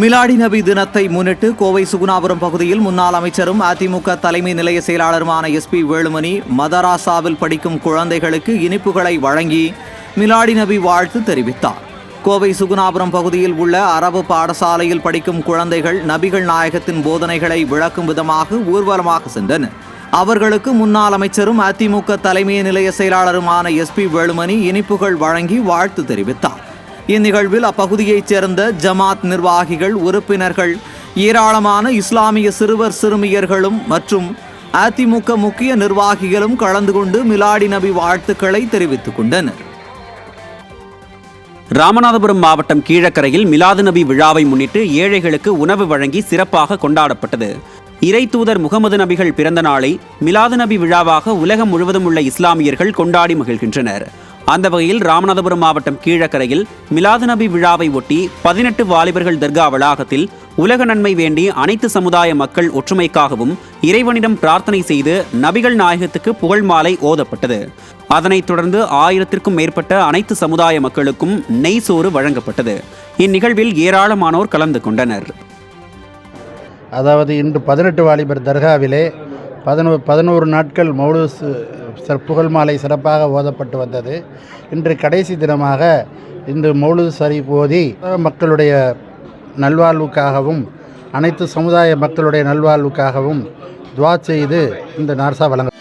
மிலாடி நபி தினத்தை முன்னிட்டு கோவை சுகுணாபுரம் பகுதியில் முன்னாள் அமைச்சரும் அதிமுக தலைமை நிலைய செயலாளருமான எஸ்பி வேலுமணி மதராசாவில் படிக்கும் குழந்தைகளுக்கு இனிப்புகளை வழங்கி மிலாடி நபி வாழ்த்து தெரிவித்தார். கோவை சுகுணாபுரம் பகுதியில் உள்ள அரபு பாடசாலையில் படிக்கும் குழந்தைகள் நபிகள் நாயகத்தின் போதனைகளை விளக்கும் விதமாக ஊர்வலமாக சென்றனர். அவர்களுக்கு முன்னாள் அமைச்சரும் அதிமுக தலைமை நிலைய செயலாளருமான எஸ்பி வேலுமணி இனிப்புகள் வழங்கி வாழ்த்து தெரிவித்தார். இந்நிகழ்வில் அப்பகுதியைச் சேர்ந்த ஜமாத் நிர்வாகிகள் உறுப்பினர்கள் ஏராளமான இஸ்லாமிய சிறுவர் சிறுமியர்களும் மற்றும் அதிமுக முக்கிய நிர்வாகிகளும் கலந்து கொண்டு மிலாடி நபி வாழ்த்துக்களை தெரிவித்துக் கொண்டனர். ராமநாதபுரம் மாவட்டம் கீழக்கரையில் மிலாது நபி விழாவை முன்னிட்டு ஏழைகளுக்கு உணவு வழங்கி சிறப்பாக கொண்டாடப்பட்டது. இறை தூதர் முகமது நபிகள் பிறந்த நாளை மிலாது நபி விழாவாக உலகம் முழுவதும் உள்ள இஸ்லாமியர்கள் கொண்டாடி மகிழ்கின்றனர். அந்த வகையில் ராமநாதபுரம் மாவட்டம் கீழக்கரையில் மிலாது நபி விழாவை ஒட்டி பதினெட்டு வாலிபர்கள் தர்கா வளாகத்தில் உலக நன்மை வேண்டி அனைத்து சமுதாய மக்கள் ஒற்றுமைக்காகவும் இறைவனிடம் பிரார்த்தனை செய்து நபிகள் நாயகத்துக்கு புகழ் மாலை ஓதப்பட்டது. அதனைத் தொடர்ந்து ஆயிரத்திற்கும் மேற்பட்ட அனைத்து சமுதாய மக்களுக்கும் நெய் சோறு வழங்கப்பட்டது. இந்நிகழ்வில் ஏராளமானோர் கலந்து கொண்டனர். அதாவது இன்று பதினெட்டு வாலிபர் தர்காவிலே பதினோ பதினோரு நாட்கள் மௌலு புகழ் மாலை சிறப்பாக ஓதப்பட்டு வந்தது. இன்று கடைசி தினமாக இன்று மௌலு ஷரீப் ஓதி மக்களுடைய நல்வாழ்வுக்காகவும் அனைத்து சமுதாய மக்களுடைய நல்வாழ்வுக்காகவும் துவா செய்து இந்த நார்சா வழங்க